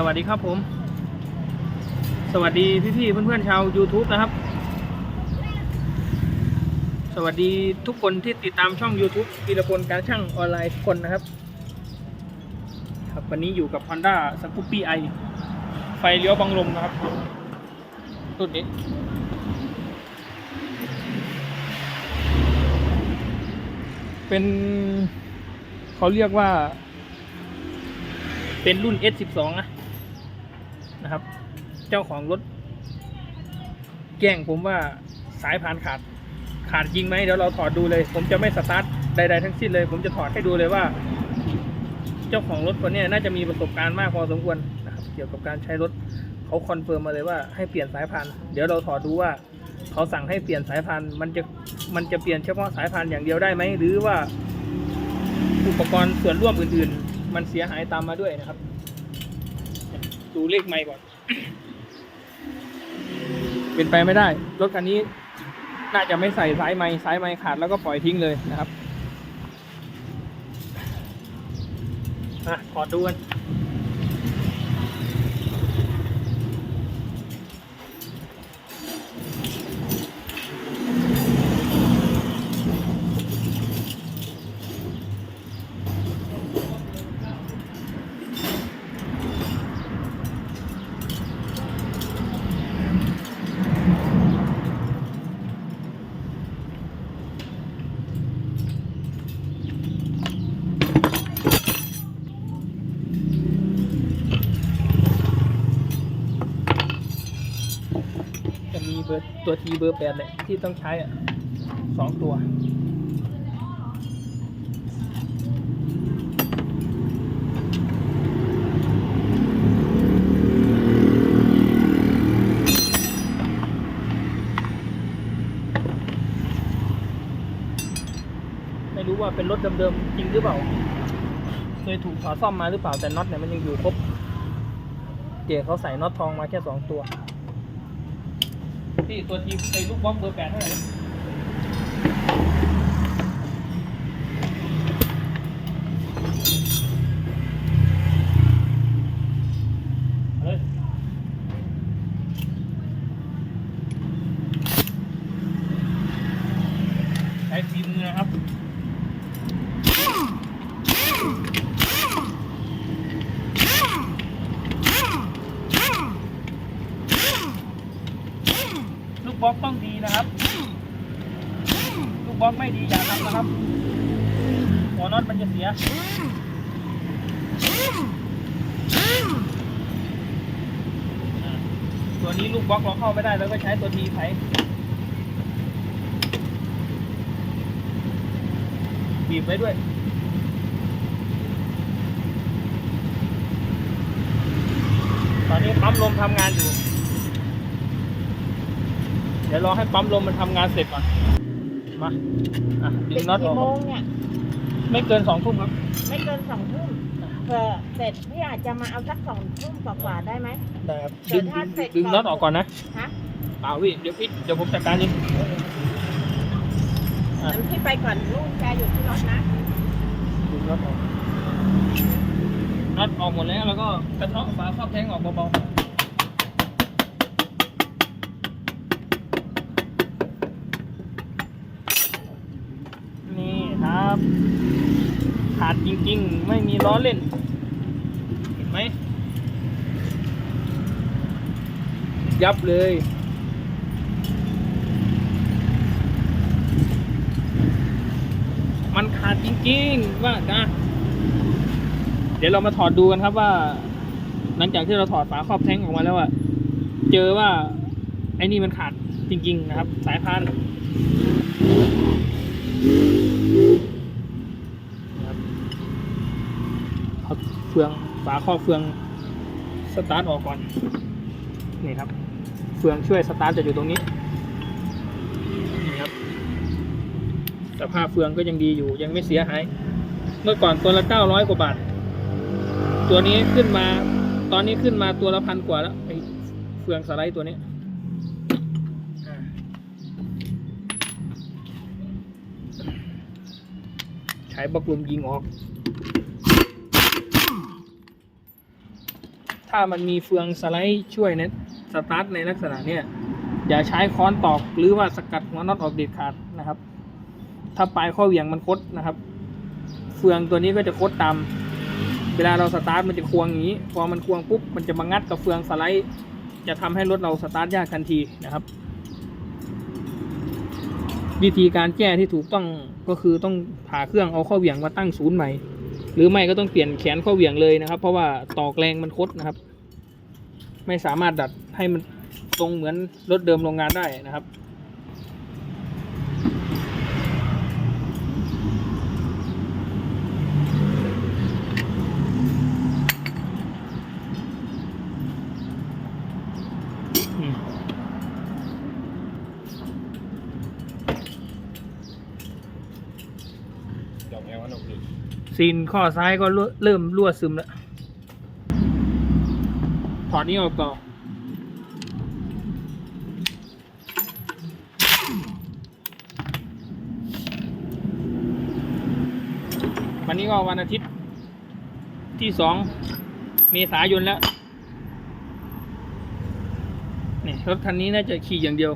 สวัสดีครับผม สวัสดีพี่ๆเพื่อนๆชาว YouTube นะครับ สวัสดีทุกคนที่ติดตามช่อง YouTube ปีละพลการช่างออนไลน์ทุกคนนะครับ ครับวันนี้อยู่กับ Honda s c o o p y i ไฟเลี้ยวบังลมนะครับรุ่นนี้เป็นเขาเรียกว่า เป็นรุ่น S12 นะ นะครับ เจ้าของรถ แจ้งผมว่าสายพานขาด ขาดจริงไหมเดี๋ยวเราถอดดูเลย ผมจะไม่สตาร์ทใด ๆ ทั้งสิ้นเลย ผมจะถอดให้ดูเลยว่า เจ้าของรถคนนี้น่าจะมีประสบการณ์มากพอสมควรนะครับ เกี่ยวกับการใช้รถเขาคอนเฟิร์มมาเลยว่าให้เปลี่ยนสายพานเดี๋ยวเราถอดดูว่าเขาสั่งให้เปลี่ยนสายพานมันจะมันจะเปลี่ยนเฉพาะสายพานอย่างเดียวได้ไหมหรือว่าอุปกรณ์ส่วนร่วมอื่น ๆ มันเสียหายตามมาด้วยนะครับ ดูเลขไม่ก่อน เป็นไปไม่ได้ รถคันนี้น่าจะไม่ใส่สายไม้สายไม้ขาดแล้วก็ปล่อยทิ้งเลยนะครับอะขอดูกัน ตัวทีเบอร์แปดเลยที่ต้องใช้อะสองตัวไม่รู้ว่าเป็นรถเดิมๆจริงหรือเปล่า เคยถูกถอซ่อมมาหรือเปล่าแต่น็อตเนี่ยมันยังอยู่ครบ เจเขาใส่น็อตทองมาแค่สองตัว พี่ตัวทีไอลูกบล็อกเบอร์แปดเท่าไหร่เอาเลยใช้ฝีมือนะครับ ลูกบล็อกต้องดีนะครับ ลูกบล็ อกไม่ดีอย่าทำนะครับ หัวน็อตมันจะเสียตัวนี้ลูกบล็อกเราเข้าไม่ได้แล้วก็ใช้ตัวทีไถบีบไว้ด้วยตอนนี้ปั๊มลมทำงานอยู่ เดี๋ยวรอให้ปั๊มลมมันทำงานเสร็จก่อน มาอะดึปิงดน็อตอกี่อกโมงเนี่ย ไม่เกินสองทุ่มครับ ไม่เกินสองทุ่มเผื่อเสร็จพี่อาจจะมาเอาสักสองทุ่มกว่าๆได้ไหม ได้ครับเดี๋ดึยวงถ้าเสร็จดึงก่อนน็อตออกก่อนนะฮะ เปล่าพี่เดี๋ยวพี่เดี๋ยวผมจัดการเองเอออะงั้นพี่ไปก่อนลูกแกอยู่ที่รถนะดึงน็อตออกน็อตออกหมดแล้วแล้วก็กระเทาะฝาครอบแทงออกเบาๆ จริงๆ ไม่มีล้อเล่น เห็นไหม ยับเลย มันขาดจริงๆ ว่านะ เดี๋ยวเรามาถอดดูกันครับว่า หลังจากที่เราถอดฝาครอบแท้งออกมาแล้วอะเจอว่า ไอ้นี่มันขาดจริง ๆ นะครับ สายพานนะครับเอาเฟืองฝาครอบเฟืองสตาร์ทออกก่อนนี่ครับ เฟืองช่วยสตาร์ทจะอยู่ตรงนี้นี่ครับสภาพเฟืองก็ยังดีอยู่ยังไม่เสียหาย เมื่อก่อนตัวละเก้าร้อยกว่าบาท ตัวนี้ขึ้นมา ตอนนี้ขึ้นมาตัวละพันกว่าแล้วไอ้เฟืองสไลด์ตัวนี้ใช้บล็อกลมยิงออก ถ้ามันมีเฟืองสไลด์ช่วยเนี่ยสตาร์ทในลักษณะเนี้ยอย่าใช้ค้อนตอกหรือว่าสกัดหัวน็อตออกเด็ดขาดนะครับ ถ้าปลายข้อเหวี่ยงมันคดนะครับ เฟืองตัวนี้ก็จะคดตาม เวลาเราสตาร์ทมันจะควงอย่างนี้ พอมันควงปุ๊บมันจะมางัดกับเฟืองสไลด์จะทำให้รถเราสตาร์ทยากทันทีนะครับ วิธีการแก้ที่ถูกต้องก็คือต้องผ่าเครื่องเอาข้อเหวี่ยงมาตั้งศูนย์ใหม่ หรือไม่ก็ต้องเปลี่ยนแขนข้อเหวี่ยงเลยนะครับ เพราะว่าตอกแรงมันคดนะครับ ไม่สามารถดัดให้มันตรงเหมือนรถเดิมโรงงานได้นะครับอืมดอกแอลวันอกนี่ซีนข้อซ้ายก็รั่วเริ่มรั่วซึมแล้ว ถอดนี้ออกต่อ วันนี้ก็วันอาทิตย์ ที่สองเมษายนแล้วนี่รถคันนี้น่าจะขี่อย่างเดียว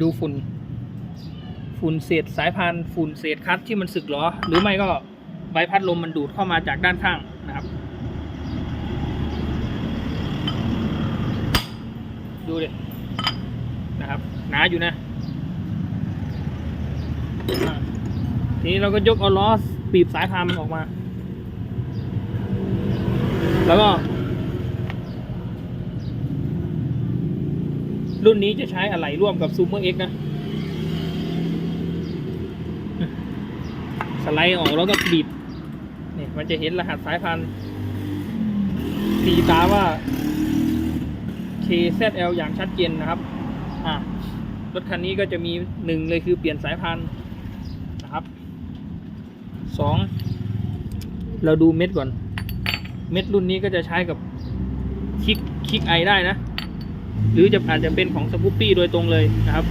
ดูฝุ่น ฝุ่นเศษสายพาน ฝุ่นเศษคัดที่มันสึกหรอ หรือไม่ก็ใบพัดลมมันดูดเข้ามาจากด้านข้างนะครับ ดูดินะครับ หนาอยู่นะ ทีนี้เราก็ยกเอาล้อปีบสายพามันออกมา แล้วก็ รุ่นนี้จะใช้อะไหล่ร่วมกับซูเปอร์เอ็กนะ สไลด์ออกแล้วก็บีบนี่มันจะเห็นรหัสสายพันธุ์ตีตาว่า KZL อย่างชัดเจนนะครับอะรถคันนี้ก็จะมีหนึ่งเลยคือเปลี่ยนสายพันธุ์นะครับสองเราดูเม็ดก่อน เม็ดรุ่นนี้ก็จะใช้กับคิกคิกไอได้นะ หรือจะอาจจะเป็นของสกูปปี้โดยตรงเลยนะครับ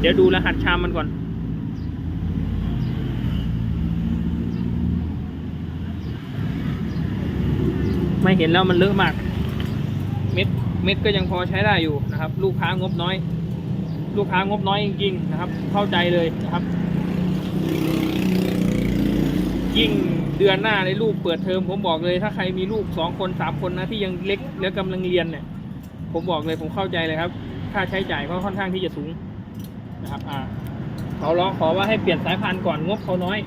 เดี๋ยวดูรหัสชามมันก่อนไม่เห็นแล้วมันเลอะมาก เม็ดก็ยังพอใช้ได้อยู่นะครับ ลูกค้างบน้อย ลูกค้างบน้อยจริงๆนะครับ เข้าใจเลยนะครับ ยิ่งเดือนหน้าในลูกเปิดเทอมผมบอกเลย ถ้าใครมีลูกสองคนสามคนนะที่ยังเล็กแล้วกำลังเรียนเนี่ย ผมบอกเลยผมเข้าใจเลยครับ ค่าใช้จ่ายก็ค่อนข้างที่จะสูงนะครับอ่าเขาร้องขอว่าให้เปลี่ยนสายพานธุ์ก่อนงบเขาน้อย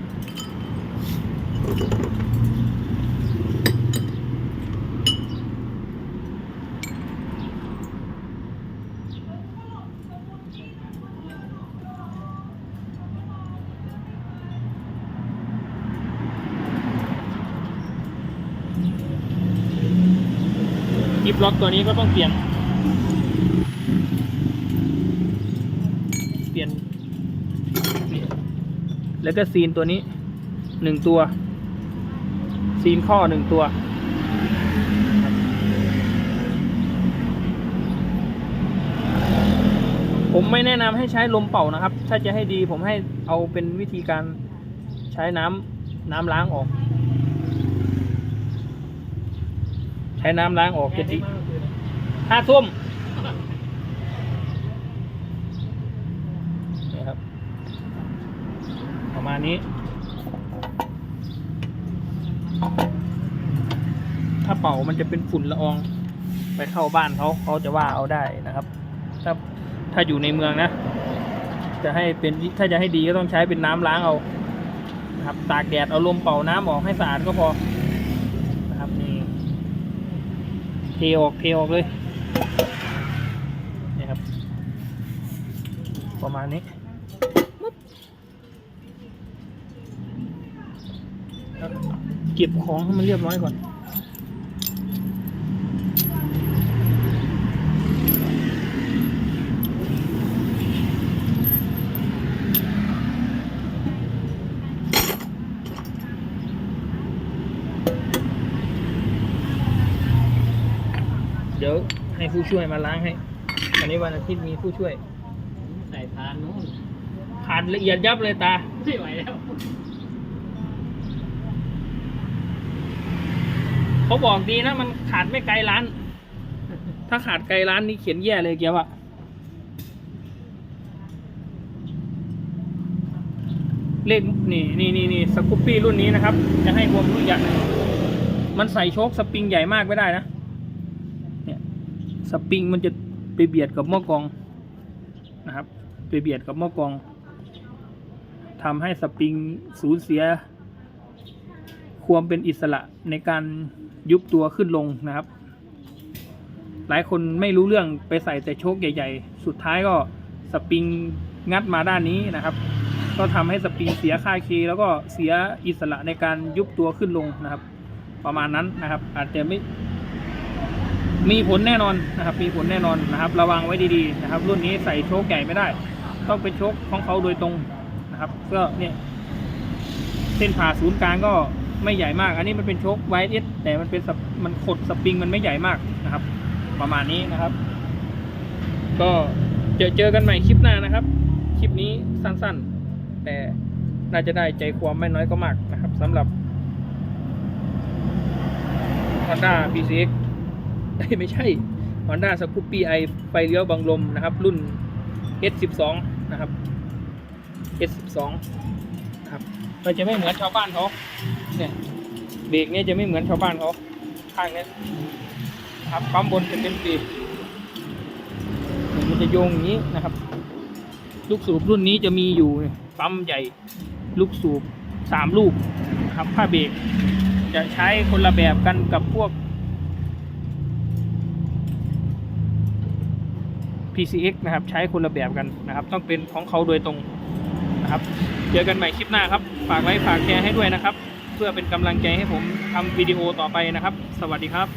กิฟล็อกตัวนี้ก็ต้องเปลี่ยน เปลี่ยน แล้วก็ซีนตัวนี้หนึ่งตัว ซีนข้อหนึ่งตัวผมไม่แนะนำให้ใช้ลมเป่านะครับ ถ้าจะให้ดีผมให้เอาเป็นวิธีการใช้น้ำน้ำล้างออก ใช้น้ำล้างออกจะดีห้าทุ่มนี่ครับ ประมาณนี้ ถ้าเป่ามันจะเป็นฝุ่นละอองไปเข้าบ้านเขาเขาจะว่าเอาได้นะครับ ถ้าถ้าอยู่ในเมืองนะ จะให้เป็นถ้าจะให้ดีก็ต้องใช้เป็นน้ำล้างเอานะครับ ตากแดดเอาลมเป่าน้ำออกให้สะอาดก็พอนะครับนี่ เท ออกเทออกเลยนี่ครับ ประมาณนี้เก็บของให้มันเรียบร้อยก่อน ดี๋ยวให้ผู้ช่วยมาล้างให้อันนี้วันอาทิตย์มีผู้ช่วย ใส่พานนู้นขาดละเอียดยับเลยตา ไม่ไหวแล้ว เขาบอกดีนะ มันขาดไม่ไกลร้าน ถ้าขาดไกลร้านนี่เขียนแย่เลยเกียวอะเลขนี่นี่นี่นี่สกูปปี้รุ่นนี้นะครับ จะให้ความรู้อย่างหนึ่งมันใส่โชคสปริงใหญ่มากไม่ได้นะเนี่ย สปริงมันจะไปเบียดกับหม้อกองนะครับ ไปเบียดกับหม้อกองทำให้สปริงสูญเสีย ความเป็นอิสระในการยุบตัวขึ้นลงนะครับ หลายคนไม่รู้เรื่องไปใส่แต่โชคใหญ่ ๆ สุดท้ายก็สปริงงัดมาด้านนี้นะครับ ก็ทำให้สปริงเสียค่าเคแล้วก็เสียอิสระในการยุบตัวขึ้นลงนะครับ ประมาณนั้นนะครับ อาจจะไม่ มีผลแน่นอนนะครับ มีผลแน่นอนนะครับ ระวังไว้ดีๆนะครับ รุ่นนี้ใส่โชคใหญ่ไม่ได้ ต้องเป็นโชคของเขาโดยตรงนะครับก็เนี่ยเส้นผ่าศูนย์กลางก็ไม่ใหญ่มาก อันนี้มันเป็นโชคไวเอสแต่มันเป็นมันขดสปริงมันไม่ใหญ่มากนะครับ ประมาณนี้นะครับ ก็เจอเจอกันใหม่คลิปหน้านะครับ คลิปนี้สั้นๆ แต่น่าจะได้ใจความไม่น้อยก็มากนะครับสำหรับ Honda PCX ไม่ใช่ Honda s c o o p i ไฟเลี้ยวบังลมนะครับ รุ่น S12 นะครับ S12 นะครับมันจะไม่เหมือนชาวบ้านเขาเนี่ยเบรกเนี่ยจะไม่เหมือนชาวบ้านเขาข้างเนี้ยนครับปั๊มบนจะเป็นปีกมันจะโยงอย่างนี้นะครับ ลูกสูบรุ่นนี้จะมีอยู่ปั๊มใหญ่ ลูกสูบสามลูกนะครับผ้าเบรกจะใช้คนละแบบกันกับพวก PCX นะครับใช้คนละแบบกันนะครับ ต้องเป็นของเขาโดยตรงนะครับเจอกันใหม่คลิปหน้าครับ ฝากไลค์ฝากแชร์ให้ด้วยนะครับ เพื่อเป็นกำลังใจให้ผมทำวิดีโอต่อไปนะครับ สวัสดีครับ